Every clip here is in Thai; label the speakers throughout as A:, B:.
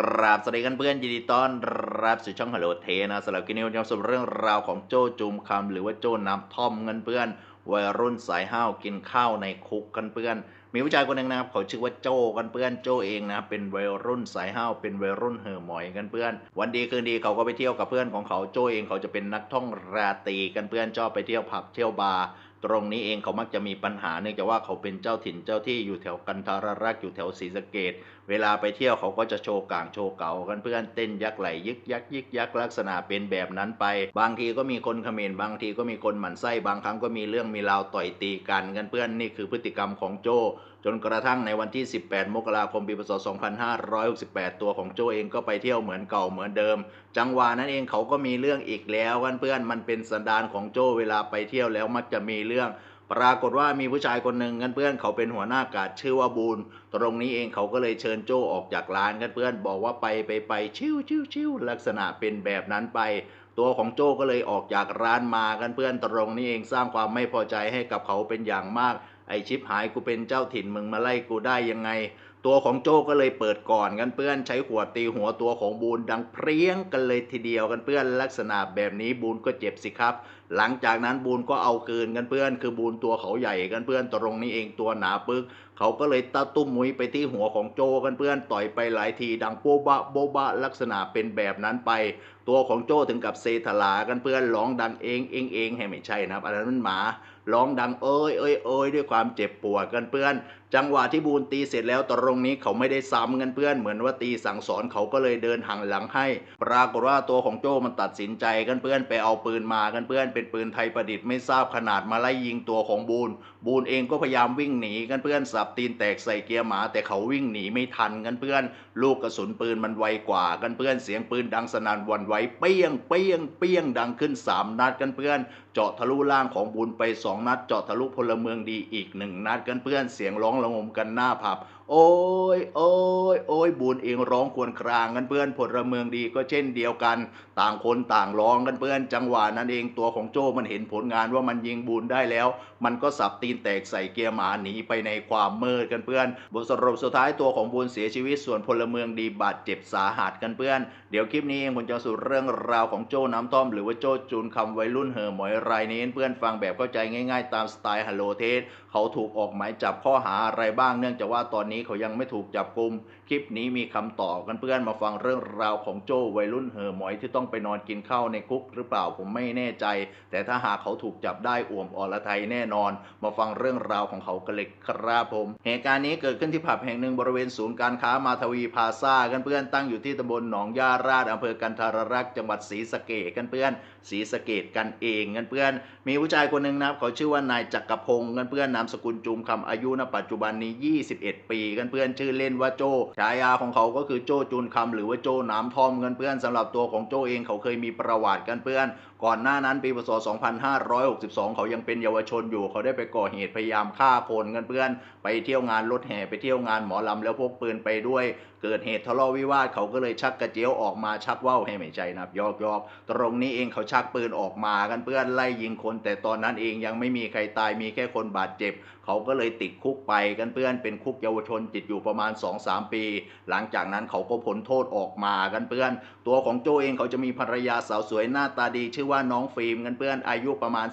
A: กราบสวัสดีกันเพื่อนยินดีต้อนรับสู่ช่องฮัลโหลเทนะสำหรับกินนี้วันนี้จะเรื่องราวของโจจุมคำหรือว่าโจน้ำท่อมเงินเพื่อนวัยรุ่นสายห้าวกินข้าวในคุกกันเพื่อน มีผู้ชายคนหนึ่งนะครับเขาชื่อว่าโจกันเพื่อนโจเองนะเป็นวัยรุ่นสายห้าวเป็นวัยรุ่นเห่อหมอยกันเพื่อน วันดีคืนดีเขาก็ไปเที่ยวกับเพื่อนของเขาโจเองเขาจะเป็นนักท่องราตรีกันเพื่อนชอบไปเที่ยวผับเที่ยวบาร์ ตรงนี้เองเขามักจะมีปัญหาเนื่องจากว่าเขาเป็นเจ้าถิ่นเจ้าที่อยู่แถวกันทารรักษ์อยู่แถวศรีสะเกดเวลาไปเที่ยวเขาก็จะโชว์กลางโชว์เก่ากันเพื่อนเต้นยักไหลยึกยักยึกยักลักษณะเป็นแบบนั้นไป บางทีก็มีคนเขมรบางทีก็มีคนหมั่นไส้บางครั้งก็มีเรื่องมีราวต่อยตีกันกันเพื่อนนี่คือพฤติกรรมของโจจนกระทั่งในวันที่ 18 มกราคมปีพศ 2568 ตัวของโจเองก็ไปเที่ยวเหมือนเก่าเหมือนเดิม จังหวะนั้นเองเขาก็มีเรื่องอีกแล้วกันเพื่อนมันเป็นสันดานของโจเวลาไปเที่ยวแล้วมักจะมีเรื่อง ปรากฏว่ามีผู้ชายคนหนึ่งกันเพื่อนเขาเป็นหัวหน้ากาดชื่อว่าบูนตรงนี้เองเขาก็เลยเชิญโจออกจากร้านกันเพื่อนบอกว่าไปไปไปชิวชิวชิวลักษณะเป็นแบบนั้นไปตัวของโจก็เลยออกจากร้านมากันเพื่อนตรงนี้เองสร้างความไม่พอใจให้กับเขาเป็นอย่างมาก ไอชิปหายกูเป็นเจ้าถิ่นมึงมาไล่กูได้ยังไง ตัวของโจก็เลยเปิดก่อนกันเพื่อนใช้ขวดตีหัวตัวของบูนดังเพรี้ยงกันเลยทีเดียวกันเพื่อนลักษณะแบบนี้บูนก็เจ็บสิครับ หลังจากนั้นบูนก็เอาคืนกันเพื่อน คือบูนตัวเขาใหญ่กันเพื่อนตรงนี้เองตัวหนาปึก เขาก็เลยตะตุ้มมุ้ยไปที่หัวของโจกันเพื่อนต่อยไปหลายทีดังโบบะโบบะลักษณะเป็นแบบนั้นไป ตัวของโจถึงกับเซทลากันเพื่อนร้องดังเองเองเองให้ไม่ใช่นะครับอันนั้นมันหมาร้องดังเอ้ยเอ้ยเอ้ยด้วยความเจ็บปวดกันเพื่อน จังหวะที่บูนตีเสร็จแล้วตรงนี้เขาไม่ได้ซ้ำกันเพื่อนเหมือนว่าตีสั่งสอนเขาก็เลยเดินหังหลังให้ ปรากฏว่าตัวของโจ้มันตัดสินใจกันเพื่อนไปเอาปืนมากันเพื่อนเป็นปืนไทยประดิษฐ์ไม่ทราบขนาดมาไล่ยิงตัวของบูนบูนเองก็พยายามวิ่งหนีกันเพื่อนสับตีนแตกใส่เกียร์หมา แต่เขาวิ่งหนีไม่ทันกันเพื่อน ลูกกระสุนปืนมันไวกว่ากันเพื่อนเสียงปืนดังสนั่นวันไหวเปี้ยงเปี้ยงเปี้ยงดังขึ้นสามนัดกันเพื่อน เจาะทะลุล่างของบุญไปสองนัด เจาะทะลุพลเมืองดีอีกหนึ่งนัดกันเพื่อนเสียงร้องระงมกันหน้าผับโอ้ย โอ้ย โอ้ย บุญเองร้องควรครางกันเพื่อนพลเมืองดีก็เช่นเดียวกัน ต่างคนต่างร้องกันเพื่อน จังหวะนั้นเองตัวของโจ้มันเห็นผลงานว่ามันยิงบุญได้แล้ว มันก็สับตีนแตกใส่เกียร์หมาหนีไปในความมืดกันเพื่อน บทสรุปสุดท้ายตัวของบุญเสียชีวิตส่วนพลเมืองดีบาดเจ็บสาหัสกันเพื่อน เดี๋ยวคลิปนี้เองผมจะสู่เรื่องราวของโจ้น้ำต้อม หรือว่าโจ้จูนคำวัยรุ่นเห่อหมอยรายนี้เพื่อนฟังแบบเข้าใจง่าย ๆ ตามสไตล์ฮัลโลเทสเขาถูกออกหมายจับข้อหาอะไรบ้าง เนื่องจากว่าตอนนี้เขายังไม่ถูกจับกุม คลิปนี้มีคำตอบกันเพื่อนมาฟังเรื่องราวของโจ้วัยรุ่นเห่อหมอยที่ต้องไปนอนกินข้าวในคุกหรือเปล่าผมไม่แน่ใจ แต่ถ้าหากเขาถูกจับได้อ่วมอรไทยแน่นอนมาฟังเรื่องราวของเขากันเลยครับผม เหตุการณ์นี้เกิดขึ้นที่ผับแห่งหนึ่งบริเวณศูนย์การค้ามาทวีพาซ่ากันเพื่อนตั้งอยู่ที่ตำบลหนองย่าราดอำเภอกันทารรักษ์จังหวัดศรีสะเกษกันเพื่อนศรีสะเกษกันเองกันเพื่อน มีผู้ชายคนหนึ่งนะครับเขาชื่อว่านายจักรพงศ์กันเพื่อนนามสกุลจุมคำอายุณปัจจุบันนี้ 21 ปีกันเพื่อนชื่อเล่นว่าโจฉายาของเขาก็คือโจจูนคำหรือว่าโจน้ำทอมกันเพื่อนสำหรับตัวของโจเองเขาเคยมีประวัติกันเพื่อน ก่อนหน้านั้นปีพศ 2562 เขายังเป็นเยาวชนอยู่ เขาได้ไปก่อเหตุพยายามฆ่าคนกันเพื่อนไปเที่ยวงานรถแห่ไปเที่ยวงานหมอลำแล้วพกปืนไปด้วย เกิดเหตุทะเลาะวิวาทเขาก็เลยชักกระเจียวออกมาชักว่าวให้ไม่ใจนะครับยอกยอกตรงนี้เองเขาชักปืนออกมากันเพื่อนไล่ยิงคน แต่ตอนนั้นเองยังไม่มีใครตายมีแค่คนบาดเจ็บ เขาก็เลยติดคุกไปกันเพื่อนเป็นคุกเยาวชนติดอยู่ประมาณ 2-3 ปี หลังจากนั้นเขาก็พ้นโทษออกมากันเพื่อน ตัวของโจเองเขาจะมีภรรยาสาวสวยหน้าตาดีชื่อว่าน้องฟิล์มกันเพื่อนอายุประมาณ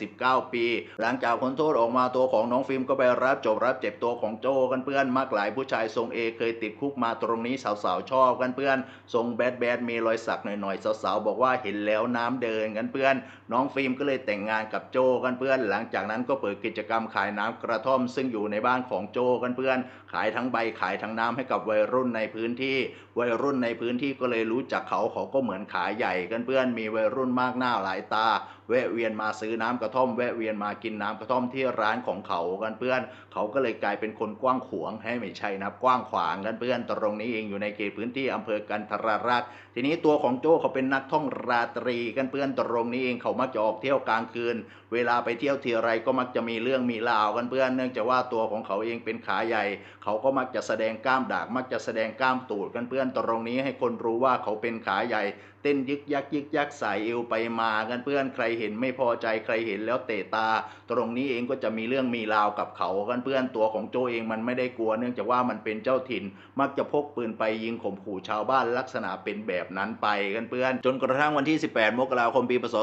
A: 18-19 ปี หลังจากพ้นโทษออกมาตัวของน้องฟิล์มก็ไปรับจบรับเจ็บตัวของโจกันเพื่อนมักหลายผู้ชายทรงเอเคยติดคุกมาตรงนี้สาวๆชอบกันเพื่อน ทรงแบดแบดมีรอยสักหน่อยๆสาวๆบอกว่าเห็นแล้วน้ำเดินกันเพื่อน น้องฟิล์มก็เลยแต่งงานกับโจกันเพื่อน หลังจากนั้นก็เปิดกิจกรรมขายน้ำกระท่อม ซึ่งอยู่ในบ้านของโจกันเพื่อน ขายทั้งใบขายทั้งน้ำให้กับวัยรุ่นในพื้นที่ วัยรุ่นในพื้นที่ก็เลยรู้จักเขาเขาก็เหมือนขายใหญ่กันเพื่อนมีวัยรุ่นมากหน้าหลายตา แวะเวียนมาซื้อน้ำกระท่อมแวะเวียนมากินน้ำกระท่อมที่ร้านของเขากันเพื่อน เขาก็เลยกลายเป็นคนกว้างขวางให้ไม่ใช่นะครับกว้างขวางกันเพื่อนตรงนี้เองอยู่ในเขตพื้นที่อำเภอกันทรารักษ์ทีนี้ตัวของโจ้เขาเป็นนักท่องราตรีกันเพื่อนตรงนี้เองเขามักจะออกเที่ยวกลางคืน เวลาไปเที่ยวทีไรก็มักจะมีเรื่องมีราวกันเพื่อน เนื่องจากว่าตัวของเขาเองเป็นขาใหญ่ เขาก็มักจะแสดงกล้ามดากมักจะแสดงกล้ามตูดกันเพื่อนตรงนี้ให้คนรู้ว่าเขาเป็นขาใหญ่ เต้นยึกยักยึกยักสายเอวไปมากันเพื่อนใครเห็นไม่พอใจใครเห็นแล้วเตะตา ตรงนี้เองก็จะมีเรื่องมีราวกับเขากันเพื่อนตัวของโจเองมันไม่ได้กลัว เนื่องจากว่ามันเป็นเจ้าถิ่น มักจะพกปืนไปยิงข่มขู่ชาวบ้านลักษณะเป็นแบบนั้นไปกันเพื่อน จนกระทั่งวันที่ 18 มกราคมปีพศ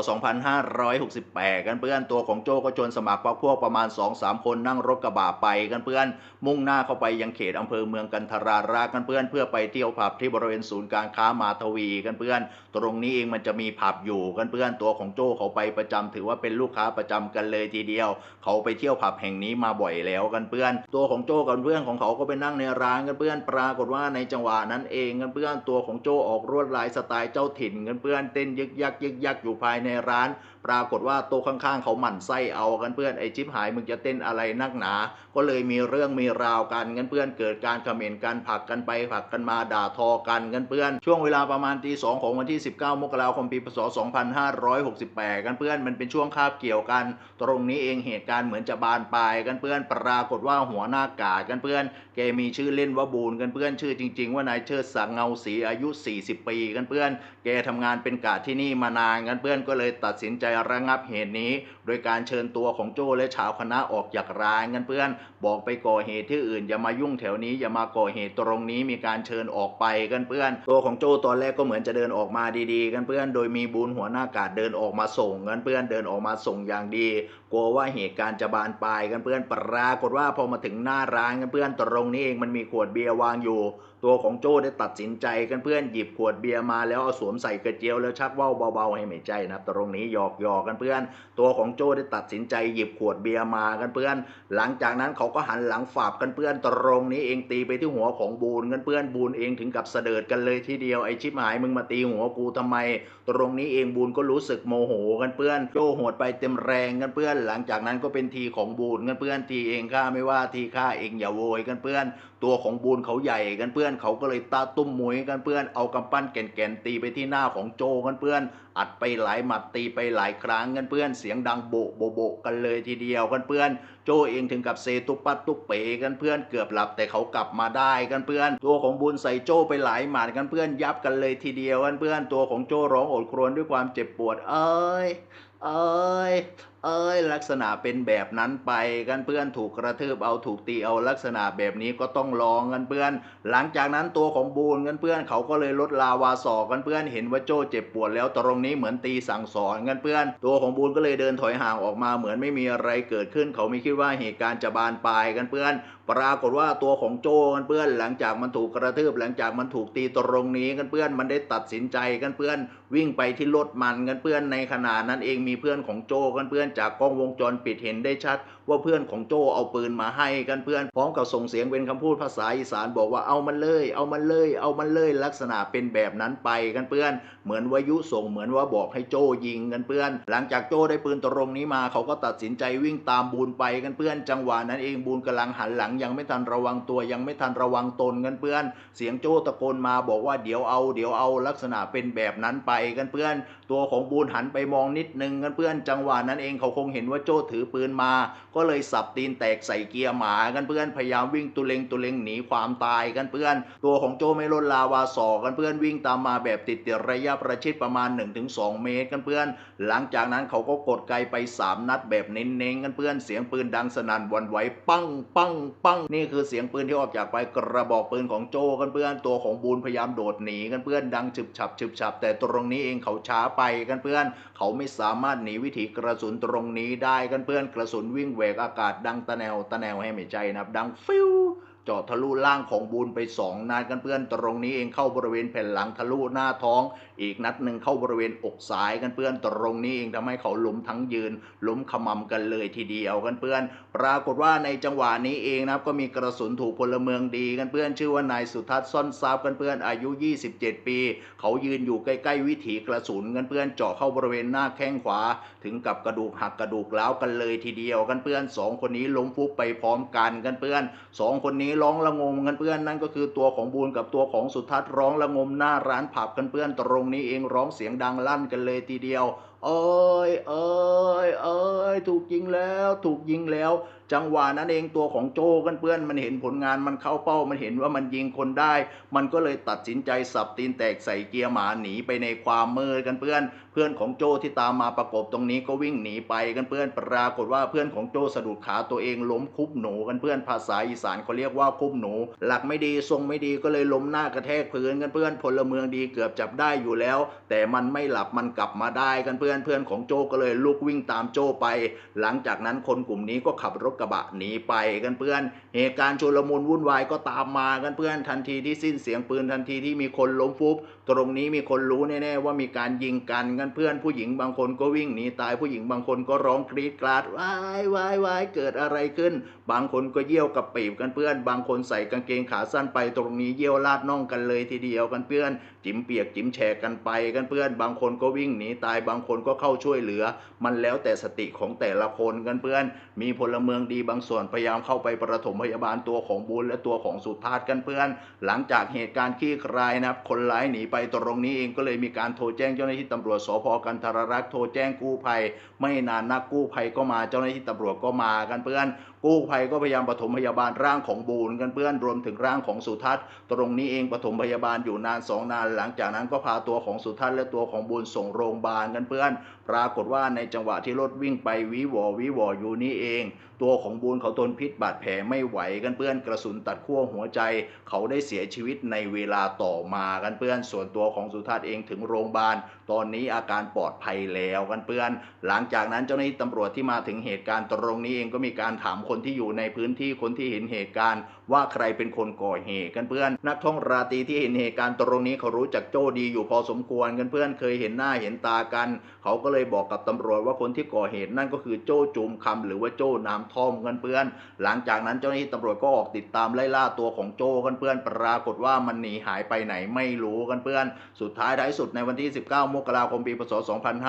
A: 2568 กันเพื่อนตัวของโจก็ชวนสมัครพรรคพวกประมาณ 2-3 คนนั่งรถกระบะไปกันเพื่อน มุ่งหน้าเข้าไปยังเขตอำเภอเมืองกันทรารากันเพื่อนเพื่อไปเที่ยวผับที่บริเวณศูนย์การค้ามาทวีกันเพื่อนตรงนี้เองมันจะมีผับอยู่กันเพื่อนตัวของโจเขาไปประจำถือว่าเป็นลูกค้าประจำกันเลยทีเดียว เขาไปเที่ยวผับแห่งนี้มาบ่อยแล้วกันเพื่อน ตัวของโจกับเพื่อนของเขาก็ไปนั่งในร้านกันเพื่อนปรากฏว่าในจังหวะนั้นเองกันเพื่อนตัวของโจออกรวดลายสไตล์เจ้าถิ่นกันเพื่อนเต้นยึกยักยึกยักอยู่ภายในร้าน ปรากฏว่าโต๊ะข้างๆ เขาหมั่นไส้เอากันเพื่อนไอชิปหายมึงจะเต้นอะไรนักหนา ก็เลยมีเรื่องมีราวกันกันเพื่อนเกิดการเขม่นกันผักกันไปผักกันมาด่าทอกันกันเพื่อน ช่วงเวลาประมาณตีสองของวันที่19 มกราคมปีพศ 2568 กันเพื่อนมันเป็นช่วงคาบเกี่ยวกัน ตรงนี้เองเหตุการณ์เหมือนจะบานปลายกันเพื่อนปรากฏว่าหัวหน้ากาดกันเพื่อนแกมีชื่อเล่นว่าบูนกันเพื่อนชื่อจริง ๆ ว่านายเชิดสังเงาศรีอายุ 40 ปีกันเพื่อนแกทำงานเป็นกาดที่นี่มานานกันเพื่อนก็เลยตัดสินใจระงับเหตุนี้ โดยการเชิญตัวของโจ้และชาวคณะออกจากร้านกันเพื่อน บอกไปก่อเหตุที่อื่นอย่ามายุ่งแถวนี้อย่ามาก่อเหตุตรงนี้มีการเชิญออกไปกันเพื่อน ตัวของโจ้ตอนแรกก็เหมือนจะเดินออกมาดีๆ กันเพื่อน โดยมีบุญหัวหน้ากาดเดินออกมาส่งกันเพื่อนเดินออกมาส่งอย่างดีกลัวว่าเหตุการณ์จะบานปลายกันเพื่อนปรากฏว่าพอมาถึงหน้าร้านกันเพื่อนตรงนี้เองมันมีขวดเบียร์วางอยู่ ตัวของโจ้ได้ตัดสินใจกันเพื่อนหยิบขวดเบียร์มาแล้วเอาสวมใส่กระเจียวแล้วชักว่าวเบาๆให้ไม่ใจนะครับตรงนี้หยอกหยอกกันเพื่อน ตัวของโจ้ได้ตัดสินใจหยิบขวดเบียร์มากันเพื่อน หลังจากนั้นเขาก็หันหลังฝาบกันเพื่อนตรงนี้เองตีไปที่หัวของบูนกันเพื่อนบูนเองถึงกับเสดิร์ดกันเลยทีเดียวไอชิบหายมึงมาตีหัวกูทำไม ตรงนี้เองบูนก็รู้สึกโมโหกันเพื่อนโจ้หดไปเต็มแรงกันเพื่อนหลังจากนั้นก็เป็นทีของบูนกันเพื่อนทีเองข้าไม่ว่าทีข้าเองอย่าโวยกันเพื่อน ตัวของบูนเขาใหญ่กันเพื่อน เขาก็เลยตาตุ้มมวยกันเพื่อน เอากำปั้นแก่นๆตีไปที่หน้าของโจกันเพื่อน อัดไปหลายหมัดตีไปหลายครั้งกันเพื่อน เสียงดังโบโบโบกันเลยทีเดียวกันเพื่อนโจเองถึงกับเซตุปัดตุเป๋กันเพื่อนเกือบหลับแต่เขากลับมาได้กันเพื่อน ตัวของบุญใส่โจไปหลายหมัดกันเพื่อนยับกันเลยทีเดียวกันเพื่อนตัวของโจร้องโอดครวญด้วยความเจ็บปวดเอ้ยเอ้ย เอ้ย ลักษณะเป็นแบบนั้นไปกันเพื่อนถูกกระทืบเอาถูกตีเอาลักษณะแบบนี้ก็ต้องลองกันเพื่อน หลังจากนั้นตัวของบูนกันเพื่อนเขาก็เลยลดลาวาสอกกันเพื่อน เห็นว่าโจเจ็บปวดแล้วตรงนี้เหมือนตีสั่งสอนกันเพื่อน ตัวของบูนก็เลยเดินถอยห่างออกมาเหมือนไม่มีอะไรเกิดขึ้น เขาไม่คิดว่าเหตุการณ์จะบานปลายกันเพื่อน ปรากฏว่าตัวของโจกันเพื่อนหลังจากมันถูกกระทืบหลังจากมันถูกตีตรงนี้กันเพื่อนมันได้ตัดสินใจกันเพื่อนวิ่งไปที่รถมันกันเพื่อนในขณะนั้นเองมีเพื่อนของโจกันเพื่อนจากกล้องวงจรปิดเห็นได้ชัด ว่าเพื่อนของโจเอาปืนมาให้กันเพื่อนพร้อมกับส่งเสียงเป็นคำพูดภาษาอีสานบอกว่าเอามันเลย เอามันเลย เอามันเลยลักษณะเป็นแบบนั้นไปกันเพื่อน เหมือนวายุส่งเหมือนว่าบอกให้โจยิงกันเพื่อน หลังจากโจได้ปืนตรงนี้มาเขาก็ตัดสินใจวิ่งตามบูนไปกันเพื่อนจังหวะนั้นเองบูนกำลังหันหลังยังไม่ทันระวังตัวยังไม่ทันระวังตนกันเพื่อน เสียงโจตะโกนมาบอกว่าเดี๋ยวเอา เดี๋ยวเอาลักษณะเป็นแบบนั้นไปกันเพื่อน ตัวของบูนหันไปมองนิดนึงกันเพื่อน จังหวะนั้นเองเขาคงเห็นว่าโจถือปืนมา ก็เลยสับตีนแตกใส่เกียร์หมากันเพื่อนพยายามวิ่งตุเลงตุเลงหนีความตายกันเพื่อน ตัวของโจไม่ลดลาวาสอกันเพื่อนวิ่งตามมาแบบติดติดระยะประชิดประมาณ 1-2 เมตรกันเพื่อน หลังจากนั้นเขาก็กดไกลไป 3 นัดแบบเน้นๆกันเพื่อนเสียงปืนดังสนั่นวันไหวปังปังปังนี่คือเสียงปืนที่ออกจากไปกระบอกปืนของโจกันเพื่อนตัวของบูนพยายามโดดหนีกันเพื่อนดังฉึบฉับฉึบฉับแต่ตรงนี้เองเขาช้าไปกันเพื่อน เขาไม่สามารถหนีวิถีกระสุนตรงนี้ได้กันเพื่อนกระสุนวิ่งแหวกอากาศดังตะแนวตะแนวให้ไม่ใจนะดังฟิว จาะทะลุล่างของบูนไปสองนัดกันเพื่อนตรงนี้เองเข้าบริเวณแผ่นหลังทะลุหน้าท้อง อีกนัดหนึ่งเข้าบริเวณอกซ้ายกันเพื่อนตรงนี้เองทำให้เขาล้มทั้งยืนล้มขมำกันเลยทีเดียวกันเพื่อน ปรากฏว่าในจังหวะนี้เองนะครับก็มีกระสุนถูกพลเมืองดีกันเพื่อนชื่อว่านายสุทัศน์ซ่อนทรัพย์กันเพื่อนอายุ 27 ปี เขายืนอยู่ใกล้ ๆ วิถีกระสุนกันเพื่อนเจาะเข้าบริเวณหน้าแข้งขวา ถึงกับกระดูกหักกระดูกร้าวกันเลยทีเดียวกันเพื่อนสองคนนี้ล้มฟุบไปพร้อมกันกันเพื่อนสองคนนี้ร้องละงมกันเพื่อนนั่นก็คือตัวของบูนกับตัวของสุทัศน์ร้องละงมหน้าร้านผับกันเพื่อนตรงนี้เองร้องเสียงดังลั่นกันเลยทีเดียวเอ้ยเอ้ยเอ้ยถูกยิงแล้ว ถูกยิงแล้ว จังหวะนั้นเองตัวของโจกันเพื่อนมันเห็นผลงานมันเข้าเป้ามันเห็นว่ามันยิงคนได้ มันก็เลยตัดสินใจสับตีนแตกใส่เกียร์หมาหนีไปในความมืดกันเพื่อน เพื่อนของโจที่ตามมาประกบตรงนี้ก็วิ่งหนีไปกันเพื่อนปรากฏว่าเพื่อนของโจสะดุดขาตัวเองล้มคุบหนูกันเพื่อนภาษาอีสานเขาเรียกว่าคุบหนู หลักไม่ดีทรงไม่ดีก็เลยล้มหน้ากระแทกพื้นกันเพื่อนพลเมืองดีเกือบจับได้อยู่แล้ว แต่มันไม่หลับมันกลับมาได้กันเพื่อนเพื่อนของโจก็เลยลุกวิ่งตามโจไป หลังจากนั้นคนกลุ่มนี้ก็ขับรถกระบะหนีไปกันเพื่อนเหตุการณ์ชุลมุนวุ่นวายก็ตามมากันเพื่อนทันทีที่สิ้นเสียงปืนทันทีที่มีคนล้มฟุบตรงนี้มีคนรู้แน่ๆว่ามีการยิงกันกันเพื่อนผู้หญิงบางคนก็วิ่งหนีตายผู้หญิงบางคนก็ร้องกรีดกราดวายวายวายเกิดอะไรขึ้น บางคนก็เยี่ยวกับปีบกันเพื่อน บางคนใส่กางเกงขาสั้นไปตรงนี้เยี่ยวลาดน่องกันเลยทีเดียวกันเพื่อนจิ๋มเปียกจิ๋มแฉกกันไปกันเพื่อนบางคนก็วิ่งหนีตายบางคนก็เข้าช่วยเหลือ มันแล้วแต่สติของแต่ละคนกันเพื่อน มีพลเมืองดีบางส่วนพยายามเข้าไปประถมพยาบาลตัวของบุญและตัวของสุทัศน์กันเพื่อน หลังจากเหตุการณ์ขี้คลายนะครับคนร้ายหนีไปตรงนี้เองก็เลยมีการโทรแจ้งเจ้าหน้าที่ตำรวจสพกันทรรักษ์โทรแจ้งกู้ภัย ไม่นานนักกู้ภัยก็มาเจ้าหน้าที่ตำรวจก็มากันเพื่อนกู้ภัยก็พยายามปฐมพยาบาลร่างของบูนกันเพื่อนรวมถึงร่างของสุทัศน์ ตรงนี้เองปฐมพยาบาลอยู่นานสองนาน หลังจากนั้นก็พาตัวของสุทัศน์และตัวของบูนส่งโรงพยาบาลกันเพื่อน ปรากฏว่าในจังหวะที่รถวิ่งไปวิวอวิวออยู่นี่เอง ตัวของบูนเขาทนพิษบาดแผลไม่ไหวกันเพื่อนกระสุนตัดขั้วหัวใจ เขาได้เสียชีวิตในเวลาต่อมากันเพื่อนส่วนตัวของสุทัศน์เองถึงโรงพยาบาล ตอนนี้อาการปลอดภัยแล้วกันเพื่อน หลังจากนั้นเจ้าหน้าที่ตำรวจที่มาถึงเหตุการณ์ตรงนี้เองก็มีการถามคนที่อยู่ในพื้นที่คนที่เห็นเหตุการณ์ ว่าใครเป็นคนก่อเหตุกันเพื่อน นักท่องราตรีที่เห็นเหตุการณ์ตรงนี้เขารู้จักโจ้ดีอยู่พอสมควรกันเพื่อนเคยเห็นหน้าเห็นตากัน เขาก็เลยบอกกับตำรวจว่าคนที่ก่อเหตุนั่นก็คือโจ้จูมคำหรือว่าโจ้น้ำท่อมกันเพื่อน หลังจากนั้นเจ้าหน้าที่ตำรวจก็ออกติดตามไล่ล่าตัวของโจ้กันเพื่อน ปรากฏว่ามันหนีหายไปไหนไม่รู้กันเพื่อน สุดท้ายท้ายสุดในวันที่ 19มกราคมปีพศ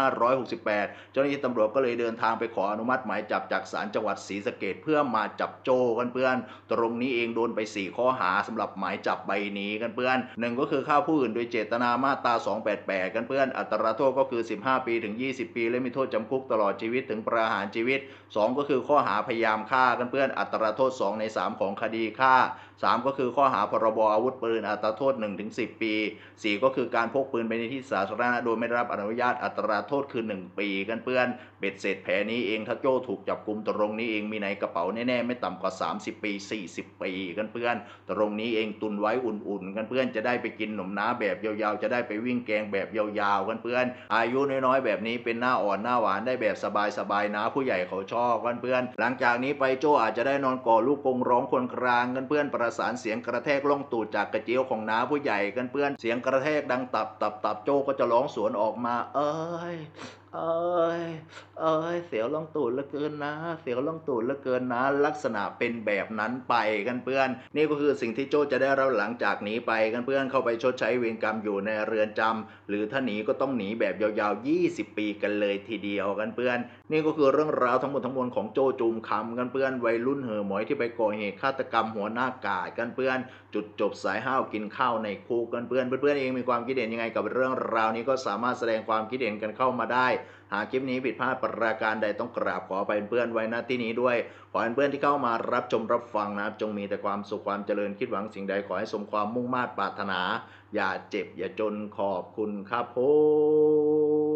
A: 2568 เจ้าหน้าที่ตำรวจก็เลยเดินทางไปขออนุมัติหมายจับจากศาลจังหวัดศรีสะเกดเพื่อมาจับโจ้กันเพื่อน ตรงนี้เองโดนไป 4 ข้อหาสำหรับหมายจับใบนี้กันเพื่อนหนึ่งก็คือฆ่าผู้อื่นโดยเจตนามาตรา 288 กันเพื่อน อัตราโทษก็คือ 15 ปีถึง 20 ปี และมีโทษจำคุกตลอดชีวิตถึงประหารชีวิต 2 ก็คือข้อหาพยายามฆ่ากันเพื่อน อัตราโทษ 2 ใน 3 ของคดีฆ่า 3 ก็คือข้อหาพรบอาวุธปืนอัตราโทษ 1-10 ปี 4 ก็คือการพกปืนไปในที่สาธารณะโดยไม่ได้รับอนุญาตอัตราโทษคือ 1 ปี กันเพื่อนเบ็ดเสร็จแผลนี้เองถ้าโจ้ถูกจับกลุ่มตรงนี้เองมีในกระเป๋าแน่ๆไม่ต่ำกว่า 30 ปี 40 ปี กันเพื่อนตรงนี้เองตุนไว้อุ่นๆ กันเพื่อนจะได้ไปกินหนมน้าแบบยาวๆ จะได้ไปวิ่งแกงแบบยาวๆ กันเพื่อน อายุน้อยๆ แบบนี้เป็นหน้าอ่อนหน้าหวานได้แบบสบายๆนะผู้ใหญ่เขาชอบกันเพื่อน หลังจากนี้ไปโจอาจจะได้นอนก่อลูกกรงร้องครวรครางกันเพื่อนประสานเสียงกระแทกล่องตูดจากกระเจียวของน้าผู้ใหญ่กันเพื่อนเสียงกระแทกดังตับตับตับโจก็จะร้องสวนออกมา เอ้ย เอ้ยเอ้ยเสียวล่องตูดเหลือเกินนะ เสียวล่องตูดเหลือเกินนะ ลักษณะเป็นแบบนั้นไปกันเพื่อน นี่ก็คือสิ่งที่โจจะได้รับหลังจากหนีไปกันเพื่อนเข้าไปชดใช้เวรกรรมอยู่ในเรือนจำหรือถ้าหนีก็ต้องหนีแบบยาวๆ 20 ปีกันเลยทีเดียวกันเพื่อน นี่ก็คือเรื่องราวทั้งหมดทั้งมวลของโจจูมคำกันเพื่อนวัยรุ่นเห่อหมอยที่ไปก่อเหตุฆาตกรรมหัวหน้ากาดกันเพื่อน จุดจบสายห้าวกินข้าวในคุกกันเพื่อนเพื่อนๆเองมีความคิดเห็นยังไงกับเรื่องราวนี้ก็สามารถแสดงความคิดเห็นกันเข้ามาได้หากคลิปนี้ผิดพลาดประการใดต้องกราบขอไปเพื่อนไว้ณที่นี้ด้วย ขอให้เพื่อนที่เข้ามารับชมรับฟังนะครับ จงมีแต่ความสุขความเจริญคิดหวังสิ่งใดขอให้สมความมุ่งมา่ปรารถนา อย่าเจ็บอย่าจนขอบคุณครับผม